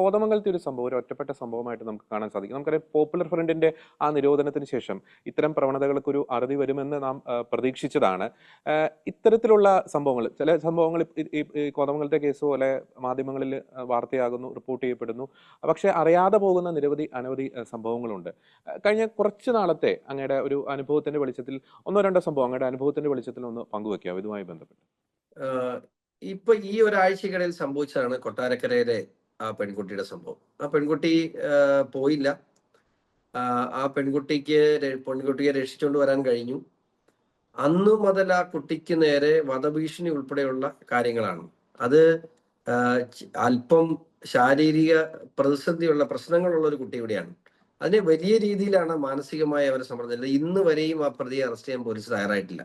കോതമംഗലത്തെ ഒരു സംഭവം ഒരു ഒറ്റപ്പെട്ട സംഭവമായിട്ട് നമുക്ക് കാണാൻ സാധിക്കും. നമുക്കറിയാം പോപ്പുലർ ഫ്രണ്ടിന്റെ ആ നിരോധനത്തിന് ശേഷം ഇത്തരം പ്രവണതകൾക്ക് ഒരു അറുതി വരുമെന്ന് നാം പ്രതീക്ഷിച്ചതാണ്. ഇത്തരത്തിലുള്ള സംഭവങ്ങൾ ചില സംഭവങ്ങൾ കോതമംഗലത്തെ കേസ് പോലെ മാധ്യമങ്ങളിൽ വാർത്തയാകുന്നു റിപ്പോർട്ട് ചെയ്യപ്പെടുന്നു. പക്ഷേ അറിയാതെ പോകുന്ന നിരവധി അനവധി സംഭവങ്ങളുണ്ട്. കഴിഞ്ഞ കുറച്ച് നാളത്തെ അങ്ങയുടെ ഒരു അനുഭവത്തിന്റെ വെളിച്ചത്തിൽ ഒന്നോ രണ്ടോ സംഭവം അങ്ങയുടെ അനുഭവത്തിന്റെ വെളിച്ചത്തിൽ ഒന്ന് പങ്കുവെക്കാം. ഇതുമായി ബന്ധപ്പെട്ട്. ഇപ്പൊ ഈ ഒരാഴ്ചക്കിടയിൽ സംഭവിച്ചതാണ് കൊട്ടാരക്കരയിലെ ആ പെൺകുട്ടിയുടെ സംഭവം. ആ പെൺകുട്ടി പോയില്ല. ആ പെൺകുട്ടിക്ക് പെൺകുട്ടിയെ രക്ഷിച്ചുകൊണ്ട് വരാൻ കഴിഞ്ഞു. അന്നു മുതൽ ആ കുട്ടിക്ക് നേരെ വധഭീഷണി ഉൾപ്പെടെയുള്ള കാര്യങ്ങളാണ്. അത് അല്പം ശാരീരിക പ്രതിസന്ധിയുള്ള പ്രശ്നങ്ങളുള്ള ഒരു കുട്ടി കൂടിയാണ് അതിനെ വലിയ രീതിയിലാണ് മാനസികമായി അവരെ സമ്മർദ്ദം ഇന്ന് വരെയും ആ പ്രതിയെ അറസ്റ്റ് ചെയ്യാൻ പോലീസ് തയ്യാറായിട്ടില്ല.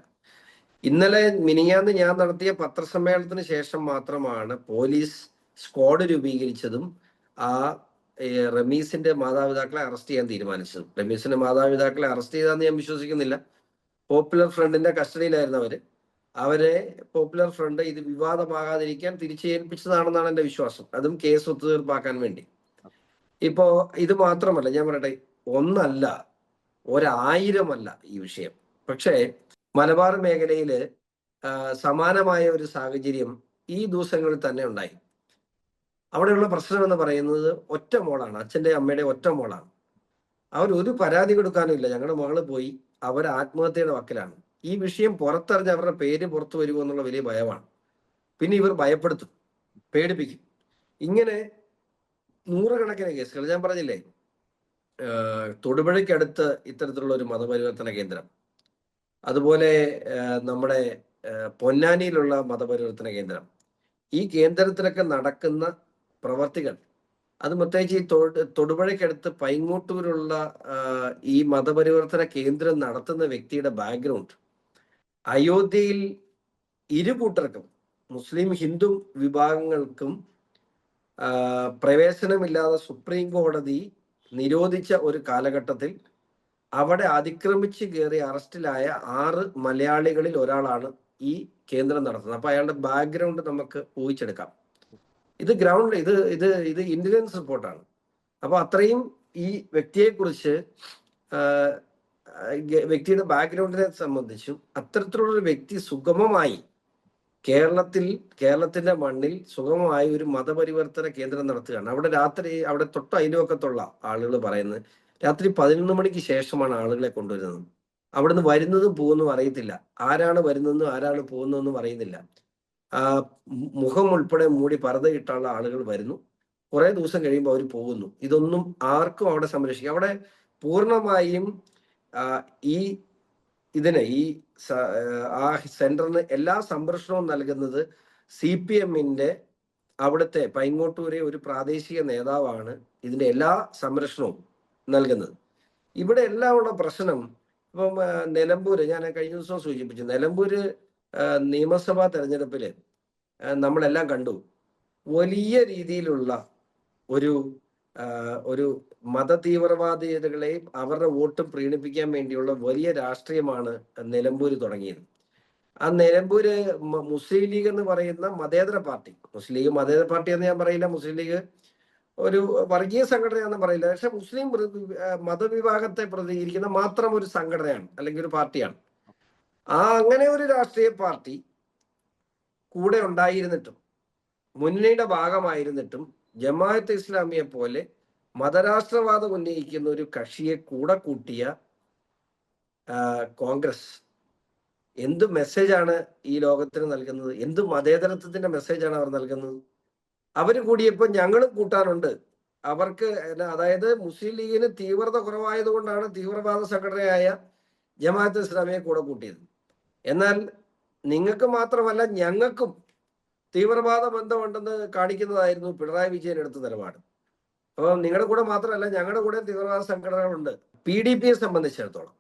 ഇന്നലെ മിനിയാന്ന് ഞാൻ നടത്തിയ പത്രസമ്മേളനത്തിന് ശേഷം മാത്രമാണ് പോലീസ് സ്ക്വാഡ് രൂപീകരിച്ചതും ആ റമീസിന്റെ മാതാപിതാക്കളെ അറസ്റ്റ് ചെയ്യാൻ തീരുമാനിച്ചതും. റമീസിന്റെ മാതാപിതാക്കളെ അറസ്റ്റ് ചെയ്താന്ന് ഞാൻ വിശ്വസിക്കുന്നില്ല. പോപ്പുലർ ഫ്രണ്ടിന്റെ കസ്റ്റഡിയിലായിരുന്നു അവർ. അവരെ പോപ്പുലർ ഫ്രണ്ട് ഇത് വിവാദമാകാതിരിക്കാൻ തിരിച്ചേൽപ്പിച്ചതാണെന്നാണ് എന്റെ വിശ്വാസം. അതും കേസ് ഒത്തുതീർപ്പാക്കാൻ വേണ്ടി. ഇപ്പോ ഇത് മാത്രമല്ല ഞാൻ പറയട്ടെ ഒന്നല്ല ഒരായിരമല്ല ഈ വിഷയം. പക്ഷേ മലബാർ മേഖലയിൽ സമാനമായ ഒരു സാഹചര്യം ഈ ദിവസങ്ങളിൽ തന്നെ ഉണ്ടായി. അവിടെയുള്ള പ്രശ്നം എന്ന് പറയുന്നത് ഒറ്റ മോളാണ്. അച്ഛന്റെ അമ്മയുടെ ഒറ്റ മോളാണ്. അവർ ഒരു പരാതി കൊടുക്കാനുമില്ല ഞങ്ങളുടെ മകൾ പോയി. അവർ ആത്മഹത്യയുടെ വക്കിലാണ്. ഈ വിഷയം പുറത്തറിഞ്ഞ് അവരുടെ പേര് പുറത്തു വരുമോ എന്നുള്ള വലിയ ഭയമാണ്. പിന്നെ ഇവർ ഭയപ്പെടുത്തും. പേടിപ്പിക്കും. ഇങ്ങനെ നൂറുകണക്കിന് കേസുകൾ. ഞാൻ പറഞ്ഞില്ലേ? തൊടുപുഴയ്ക്കടുത്ത് ഇത്തരത്തിലുള്ള ഒരു മതപരിവർത്തന കേന്ദ്രം. അതുപോലെ നമ്മുടെ പൊന്നാനിയിലുള്ള മതപരിവർത്തന കേന്ദ്രം. ഈ കേന്ദ്രത്തിലൊക്കെ നടക്കുന്ന പ്രവർത്തികൾ. അത് പ്രത്യേകിച്ച് ഈ തൊടു- തൊടുപുഴയ്ക്കടുത്ത് പൈങ്ങോട്ടൂരുള്ള ഈ മതപരിവർത്തന കേന്ദ്രം നടത്തുന്ന വ്യക്തിയുടെ ബാക്ക്ഗ്രൗണ്ട്. അയോധ്യയിൽ ഇരു കൂട്ടർക്കും മുസ്ലിം ഹിന്ദു വിഭാഗങ്ങൾക്കും പ്രവേശനമില്ലാതെ സുപ്രീം കോടതി നിരോധിച്ച ഒരു കാലഘട്ടത്തിൽ അവിടെ അതിക്രമിച്ച് കയറി അറസ്റ്റിലായ ആറ് മലയാളികളിൽ ഒരാളാണ് ഈ കേന്ദ്രം നടത്തുന്നത്. അപ്പൊ അയാളുടെ ബാക്ക്ഗ്രൗണ്ട് നമുക്ക് ഊഹിച്ചെടുക്കാം. ഇത് ഗ്രൗണ്ട് ഇത് ഇത് ഇത് ഇന്റലിജൻസ് റിപ്പോർട്ടാണ് അപ്പൊ അത്രയും ഈ വ്യക്തിയെ കുറിച്ച് വ്യക്തിയുടെ ബാക്ക്ഗ്രൗണ്ടിനെ സംബന്ധിച്ചും അത്തരത്തിലുള്ള ഒരു വ്യക്തി സുഗമമായി കേരളത്തിൽ കേരളത്തിന്റെ മണ്ണിൽ സുഗമമായി ഒരു മതപരിവർത്തന കേന്ദ്രം നടത്തുകയാണ്. അവിടെ രാത്രി അവിടെ തൊട്ട് അയൽവക്കത്തുള്ള ആളുകൾ പറയുന്നത് രാത്രി പതിനൊന്ന് മണിക്ക് ശേഷമാണ് ആളുകളെ കൊണ്ടുവരുന്നത്. അവിടുന്ന് വരുന്നതും പോകുന്നതും അറിയത്തില്ല. ആരാണ് വരുന്നതെന്നും ആരാണ് പോകുന്നതെന്നും അറിയുന്നില്ല. മുഖം ഉൾപ്പെടെ മൂടി പർദ്ദയിട്ടുള്ള ആളുകൾ വരുന്നു. കുറെ ദിവസം കഴിയുമ്പോൾ അവർ പോകുന്നു. ഇതൊന്നും ആർക്കും അവിടെ സംരക്ഷിക്കും അവിടെ പൂർണമായും ഈ ഇതിനെ ഈ ആ സെന്ററിന് എല്ലാ സംരക്ഷണവും നൽകുന്നത് സി പി എമ്മിന്റെ അവിടുത്തെ പൈങ്ങോട്ടൂരെ ഒരു പ്രാദേശിക നേതാവാണ് ഇതിന്റെ എല്ലാ സംരക്ഷണവും നൽകുന്നത്. ഇവിടെ എല്ലാം ഉള്ള പ്രശ്നം ഇപ്പം നിലമ്പൂര് ഞാൻ കഴിഞ്ഞ ദിവസം സൂചിപ്പിച്ചു. നിലമ്പൂര് നിയമസഭാ തെരഞ്ഞെടുപ്പിൽ നമ്മളെല്ലാം കണ്ടു. വലിയ രീതിയിലുള്ള ഒരു ഒരു മത തീവ്രവാദികളെയും അവരുടെ വോട്ടും പ്രീണിപ്പിക്കാൻ വേണ്ടിയുള്ള വലിയ രാഷ്ട്രീയമാണ് നിലമ്പൂര് തുടങ്ങിയത്. ആ നിലമ്പൂര് മുസ്ലിം ലീഗ് എന്ന് പറയുന്ന മതേതര പാർട്ടി മുസ്ലിം ലീഗ് മതേതര പാർട്ടി എന്ന് ഞാൻ പറയില്ല മുസ്ലിം ലീഗ് ഒരു വർഗീയ സംഘടനയാണെന്ന് പറയില്ല. പക്ഷെ മുസ്ലിം മതവിഭാഗത്തെ പ്രതികരിക്കുന്ന മാത്രം ഒരു സംഘടനയാണ് അല്ലെങ്കിൽ ഒരു പാർട്ടിയാണ്. ആ അങ്ങനെ ഒരു രാഷ്ട്രീയ പാർട്ടി കൂടെ ഉണ്ടായിരുന്നിട്ടും മുന്നണിയുടെ ഭാഗമായിരുന്നിട്ടും ജമാഅത്ത് ഇസ്ലാമിയെ പോലെ മതരാഷ്ട്രവാദം ഉന്നയിക്കുന്ന ഒരു കക്ഷിയെ കൂടെ കൂട്ടിയ കോൺഗ്രസ്. എന്ത് മെസ്സേജാണ് ഈ ലോകത്തിന് നൽകുന്നത്? എന്ത് മതേതരത്വത്തിന്റെ മെസ്സേജാണ് അവർ നൽകുന്നത്? അവർ കൂടിയപ്പോൾ ഞങ്ങളും കൂട്ടാനുണ്ട്. അവർക്ക് അതായത് മുസ്ലിം ലീഗിന് തീവ്രത കുറവായതുകൊണ്ടാണ് തീവ്രവാദ സംഘടനയായ ജമാഅത്ത് ഇസ്ലാമിയെ കൂടെ കൂട്ടിയത്. എന്നാൽ നിങ്ങൾക്ക് മാത്രമല്ല ഞങ്ങൾക്കും തീവ്രവാദ ബന്ധമുണ്ടെന്ന് കാണിക്കുന്നതായിരുന്നു പിണറായി വിജയൻ എടുത്ത നിലപാട്. അപ്പം നിങ്ങളുടെ കൂടെ മാത്രമല്ല ഞങ്ങളുടെ കൂടെ തീവ്രവാദ സംഘടനകളുണ്ട്. പി ഡി പിയെ സംബന്ധിച്ചിടത്തോളം.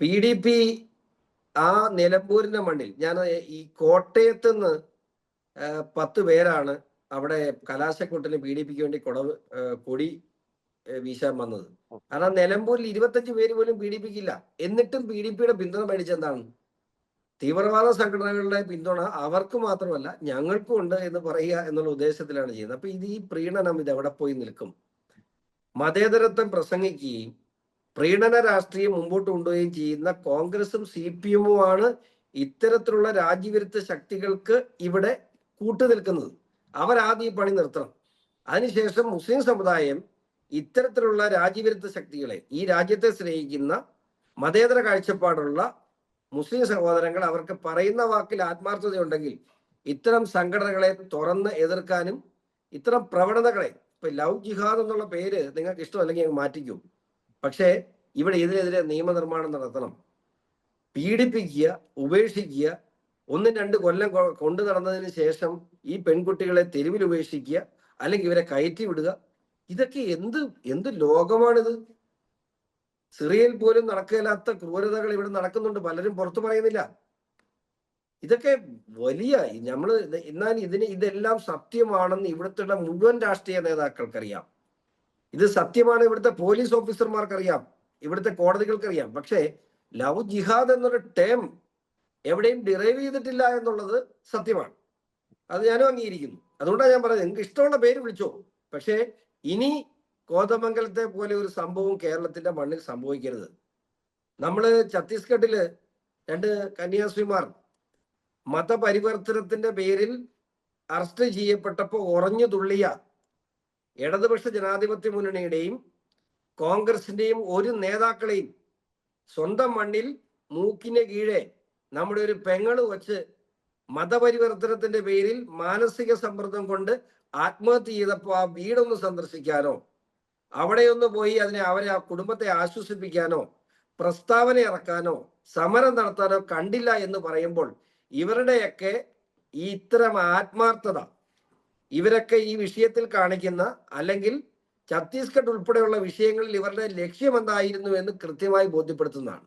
പി ഡി പി ആ നിലമ്പൂരിന്റെ മണ്ണിൽ ഞാൻ ഈ കോട്ടയത്ത് നിന്ന് പത്ത് പേരാണ് അവിടെ കലാശക്കൂട്ടിന് പി ഡി പിക്ക് വേണ്ടി കുടവ് കൊടി വീശാൻ വന്നത്. കാരണം നിലമ്പൂരിൽ ഇരുപത്തഞ്ച് പേര് പോലും പി ഡി പിക്ക് ഇല്ല. എന്നിട്ടും പി ഡി പിയുടെ പിന്തുണ മേടിച്ചെന്താണ് തീവ്രവാദ സംഘടനകളുടെ പിന്തുണ അവർക്ക് മാത്രമല്ല ഞങ്ങൾക്കും ഉണ്ട് എന്ന് പറയുക എന്നുള്ള ഉദ്ദേശത്തിലാണ് ചെയ്യുന്നത്. അപ്പൊ ഇത് ഈ പ്രീണനം ഇത് എവിടെ പോയി നിൽക്കും? മതേതരത്വം പ്രസംഗിക്കുകയും പ്രീണന രാഷ്ട്രീയം മുമ്പോട്ട് കൊണ്ടുപോവുകയും ചെയ്യുന്ന കോൺഗ്രസും സി പി എമ്മുമാണ് ഇത്തരത്തിലുള്ള രാജ്യവിരുദ്ധ ശക്തികൾക്ക് ഇവിടെ കൂട്ടുനിൽക്കുന്നത് അവരാദ്യം ഈ പണി നിർത്തണം. അതിനുശേഷം മുസ്ലിം സമുദായം ഇത്തരത്തിലുള്ള രാജ്യവിരുദ്ധ ശക്തികളെ ഈ രാജ്യത്തെ സ്നേഹിക്കുന്ന മതേതര കാഴ്ചപ്പാടുള്ള മുസ്ലിം സഹോദരങ്ങൾ അവർക്ക് പറയുന്ന വാക്കിൽ ആത്മാർത്ഥതയുണ്ടെങ്കിൽ ഇത്തരം സംഘടനകളെ തുറന്ന് എതിർക്കാനും ഇത്തരം പ്രവണതകളെ ഇപ്പൊ ലവ് ജിഹാദ് എന്നുള്ള പേര് നിങ്ങൾക്ക് ഇഷ്ടമല്ലെങ്കിൽ ഞങ്ങൾ മാറ്റിക്കും. പക്ഷേ ഇവിടെ ഇതിനെതിരെ നിയമനിർമ്മാണം നടത്തണം. പീഡിപ്പിക്കുക ഉപേക്ഷിക്കുക ഒന്നും രണ്ട് കൊല്ലം കൊണ്ടു നടന്നതിന് ശേഷം ഈ പെൺകുട്ടികളെ തെരുവിൽ ഉപേക്ഷിക്കുക അല്ലെങ്കിൽ ഇവരെ കയറ്റി വിടുക. ഇതൊക്കെ എന്ത് എന്ത് ലോകമാണിത്? സിറിയയിൽ പോലും നടക്കില്ലാത്ത ക്രൂരതകൾ ഇവിടെ നടക്കുന്നുണ്ട്. പലരും പുറത്തു പറയുന്നില്ല. ഇതൊക്കെ വലിയ നമ്മൾ എന്നാൽ ഇതിന് ഇതെല്ലാം സത്യമാണെന്ന് ഇവിടുത്തെ മുഴുവൻ രാഷ്ട്രീയ നേതാക്കൾക്കറിയാം. ഇത് സത്യമാണ് ഇവിടുത്തെ പോലീസ് ഓഫീസർമാർക്കറിയാം. ഇവിടുത്തെ കോടതികൾക്കറിയാം. പക്ഷേ ലവ് ജിഹാദ് എന്നൊരു ടേം എവിടെയും ഡിറൈവ് ചെയ്തിട്ടില്ല എന്നുള്ളത് സത്യമാണ്. അത് ഞാനും അംഗീകരിക്കുന്നു. അതുകൊണ്ടാണ് ഞാൻ പറഞ്ഞത്. നിങ്ങൾക്ക് ഇഷ്ടമുള്ള പേര് വിളിച്ചോ. പക്ഷേ ഇനി കോതമംഗലത്തെ പോലെ ഒരു സംഭവം കേരളത്തിന്റെ മണ്ണിൽ സംഭവിക്കരുത്. നമ്മൾ ഛത്തീസ്ഗഡിൽ രണ്ട് കന്യാസ്ത്രീമാർ മതപരിവർത്തനത്തിന്റെ പേരിൽ അറസ്റ്റ് ചെയ്യപ്പെട്ടപ്പോൾ ഉറഞ്ഞു തുള്ളിയ ഇടതുപക്ഷ ജനാധിപത്യ മുന്നണിയുടെയും കോൺഗ്രസിന്റെയും ഒരു നേതാക്കളെയും സ്വന്തം മണ്ണിൽ മൂക്കിന് കീഴെ നമ്മുടെ ഒരു പെങ്ങൾ വച്ച് മതപരിവർത്തനത്തിന്റെ പേരിൽ മാനസിക സമ്മർദ്ദം കൊണ്ട് ആത്മഹത്യ ചെയ്തപ്പോൾ ആ വീടൊന്ന് സന്ദർശിക്കാനോ അവിടെയൊന്ന് പോയി അതിനെ അവരെ ആ കുടുംബത്തെ ആശ്വസിപ്പിക്കാനോ പ്രസ്താവന ഇറക്കാനോ സമരം നടത്താനോ കണ്ടില്ല എന്ന് പറയുമ്പോൾ ഇവരുടെയൊക്കെ ഈ ഇത്തരം ആത്മാർത്ഥത ഇവരൊക്കെ ഈ വിഷയത്തിൽ കാണിക്കുന്ന അല്ലെങ്കിൽ ഛത്തീസ്ഗഡ് ഉൾപ്പെടെയുള്ള വിഷയങ്ങളിൽ ഇവരുടെ ലക്ഷ്യം എന്തായിരുന്നു എന്ന് കൃത്യമായി ബോധ്യപ്പെടുത്തുന്നതാണ്.